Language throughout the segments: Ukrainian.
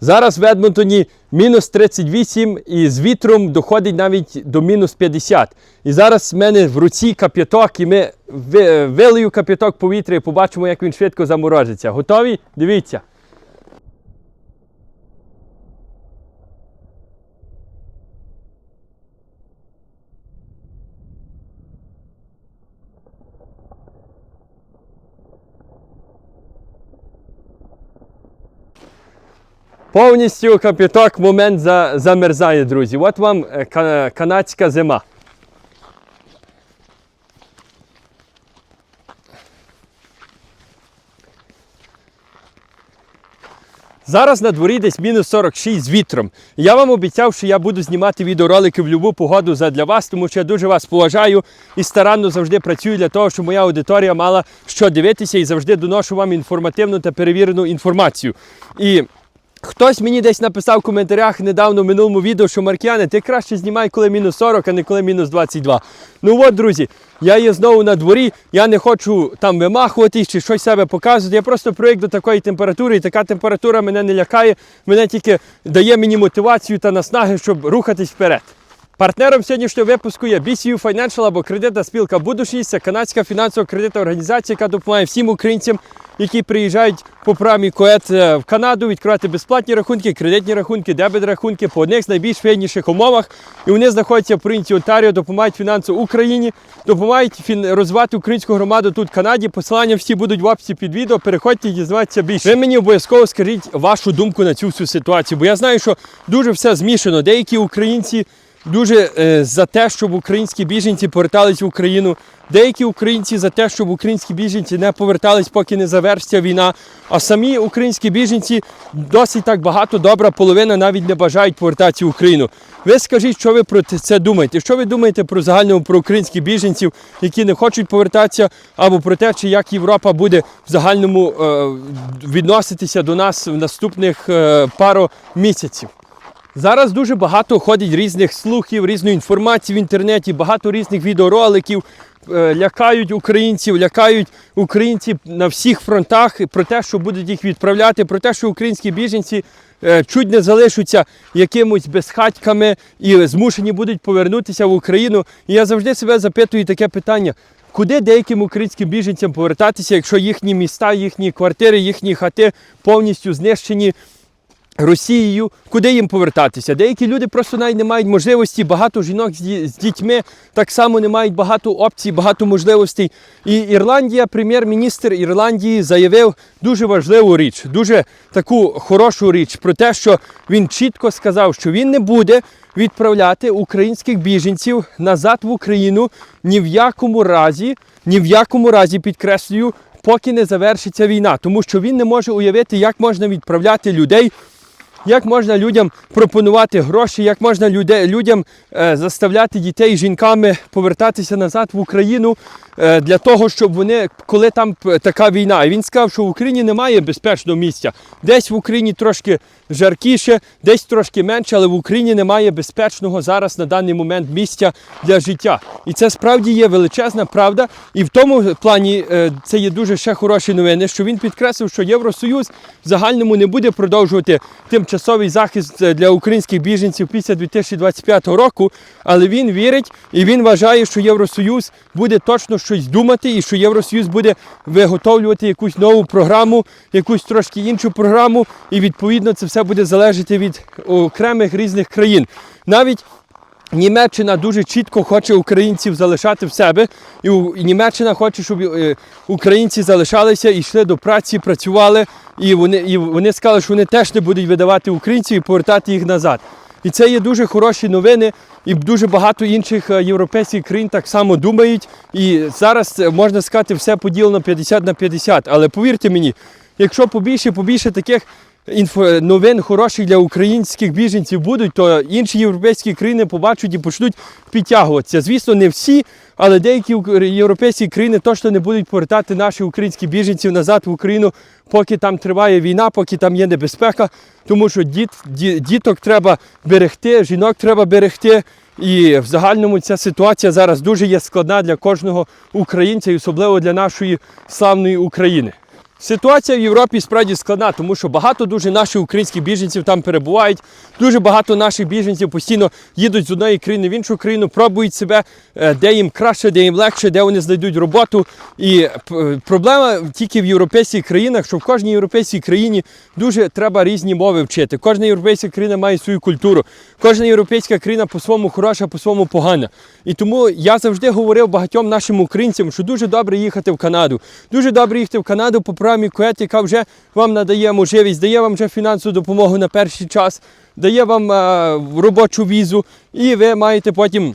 Зараз в Едмонтоні мінус 38 і з вітром доходить навіть до мінус 50. І зараз в мене в руці кап'яток, і ми вилию кап'яток повітря і побачимо, як він швидко заморозиться. Готові? Дивіться. Повністю капіток момент за, замерзає, друзі. От вам е, канадська зима. Зараз на дворі десь мінус 46 з вітром. Я вам обіцяв, що я буду знімати відеоролики в будь-яку погоду задля вас, тому що я дуже вас поважаю і старанно завжди працюю для того, щоб моя аудиторія мала що дивитися і завжди доношу вам інформативну та перевірену інформацію. І Хтось мені десь написав в коментарях недавно в минулому відео, що Маркіяне, ти краще знімай, коли мінус 40, а не коли мінус 22. Ну от, друзі, я є знову на дворі, я не хочу там вимахуватись чи щось себе показувати. Я просто привик до такої температури, і така температура мене не лякає, мене тільки дає мені мотивацію та наснаги, щоб рухатись вперед. Партнером сьогоднішнього випуску є BCU Financial або кредитна спілка Будушність. Це канадська фінансова кредитна організація, яка допомагає всім українцям, які приїжджають по програмі КОЕТ е, в Канаду, відкривати безплатні рахунки, кредитні рахунки, дебет рахунки по одних з найбільш вигідніших умовах. І вони знаходяться в провінції Онтаріо, допомагають фінансово Україні, допомагають розвивати українську громаду тут в Канаді. Посилання всі будуть в описі під відео. Переходьте і дізнавайтеся більше. Ви мені обов'язково скажіть вашу думку на цю всю ситуацію, бо я знаю, що дуже все змішано. Деякі українці дуже е, за те, щоб українські біженці повертались в Україну. Деякі українці за те, щоб українські біженці не повертались, поки не завершиться війна. А самі українські біженці досить так багато, добра половина навіть не бажають повертатися в Україну. Ви скажіть, що ви про це думаєте? Що ви думаєте про загальному про українських біженців, які не хочуть повертатися, або про те, чи як Європа буде в загальному е, відноситися до нас в наступних е, пару місяців? Зараз дуже багато ходить різних слухів, різної інформації в інтернеті, багато різних відеороликів. е, Лякають українців, лякають українців на всіх фронтах про те, що будуть їх відправляти, про те, що українські біженці е, чуть не залишаться якимось безхатьками і змушені будуть повернутися в Україну. І я завжди себе запитую таке питання: куди деяким українським біженцям повертатися, якщо їхні міста, їхні квартири, їхні хати повністю знищені Росією, куди їм повертатися? Деякі люди просто навіть не мають можливості, багато жінок з дітьми так само не мають багато опцій, багато можливостей. І Ірландія, прем'єр-міністр Ірландії заявив дуже важливу річ, дуже таку хорошу річ про те, що він чітко сказав, що він не буде відправляти українських біженців назад в Україну ні в якому разі, ні в якому разі підкреслюю, поки не завершиться війна, тому що він не може уявити, як можна відправляти людей. Як можна людям пропонувати гроші, як можна люди, людям е, заставляти дітей жінками повертатися назад в Україну е, для того, щоб вони, коли там така війна, і він сказав, що в Україні немає безпечного місця. Десь в Україні трошки жаркіше, десь трошки менше, але в Україні немає безпечного зараз на даний момент місця для життя. І це справді є величезна правда. І в тому плані е, це є дуже ще хороші новини, що він підкреслив, що Євросоюз в загальному не буде продовжувати тимчасовий захист е, для українських біженців після 2025 року, але він вірить і він вважає, що Євросоюз буде точно щось думати, і що Євросоюз буде виготовлювати якусь нову програму, якусь трошки іншу програму, і відповідно це все буде залежати від окремих різних країн. Навіть Німеччина дуже чітко хоче українців залишати в себе, і Німеччина хоче, щоб е, українці залишалися і йшли до праці, працювали, і вони, і вони сказали, що вони теж не будуть видавати українців і повертати їх назад. І це є дуже хороші новини, і дуже багато інших е, європейських країн так само думають. І зараз е, можна сказати, все поділено 50 на 50. Але повірте мені, якщо побільше, побільше таких інфо, новин хороших для українських біженців будуть, то інші європейські країни побачать і почнуть підтягуватися. Звісно, не всі, але деякі європейські країни точно не будуть повертати наших українських біженців назад в Україну, поки там триває війна, поки там є небезпека, тому що діт, діток треба берегти, жінок треба берегти. І в загальному ця ситуація зараз дуже є складна для кожного українця, і особливо для нашої славної України. Ситуація в Європі справді складна, тому що багато дуже наших українських біженців там перебувають. Дуже багато наших біженців постійно їдуть з одної країни в іншу країну, пробують себе, е, де їм краще, де їм легше, де вони знайдуть роботу. І е, проблема тільки в європейських країнах, що в кожній європейській країні дуже треба різні мови вчити. Кожна європейська країна має свою культуру. Кожна європейська країна по-своєму хороша, по-своєму погана. І тому я завжди говорив багатьом нашим українцям, що дуже добре їхати в Канаду. Дуже добре їхати в Канаду програмі КУЕТ, яка вже вам надає можливість, дає вам вже фінансову допомогу на перший час, дає вам е, робочу візу, і ви маєте потім.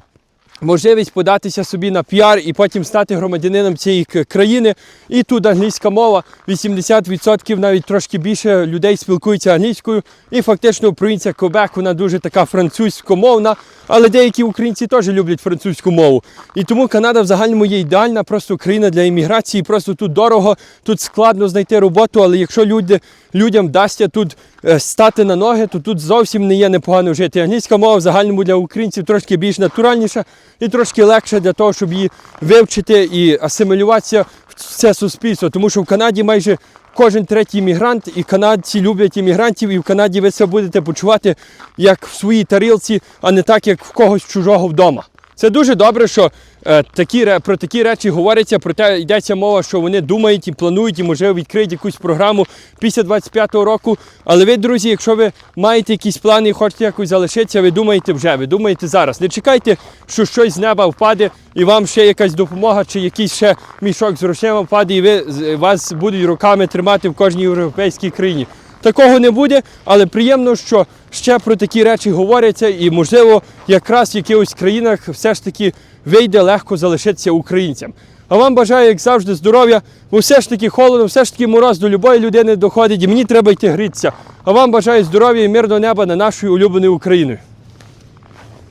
Можливість податися собі на піар і потім стати громадянином цієї країни. І тут англійська мова, 80% навіть трошки більше людей спілкуються англійською. І фактично провінція Кобек, вона дуже така французькомовна, але деякі українці теж люблять французьку мову. І тому Канада в загальному є ідеальна просто країна для імміграції. Просто тут дорого, тут складно знайти роботу, але якщо люди, людям дасться тут е, стати на ноги, то тут зовсім не є непогано жити. Англійська мова в загальному для українців трошки більш натуральніша і трошки легше для того, щоб її вивчити і асимілюватися в це суспільство. Тому що в Канаді майже кожен третій іммігрант, і канадці люблять іммігрантів, і в Канаді ви себе будете почувати як в своїй тарілці, а не так, як в когось чужого вдома. Це дуже добре, що е, такі, про такі речі говориться, про те йдеться мова, що вони думають і планують, і можливо відкриють якусь програму після 25-го року. Але ви, друзі, якщо ви маєте якісь плани і хочете якось залишитися, ви думаєте вже, ви думаєте зараз. Не чекайте, що щось з неба впаде, і вам ще якась допомога, чи якийсь ще мішок з грошима впаде, і ви, вас будуть руками тримати в кожній європейській країні. Такого не буде, але приємно, що ще про такі речі говоряться, і можливо, якраз в якихось країнах все ж таки вийде легко залишитися українцям. А вам бажаю, як завжди, здоров'я, бо все ж таки холодно, все ж таки мороз до любої людини доходить, і мені треба йти грітися. А вам бажаю здоров'я і мирного неба на нашою улюбленою Україною.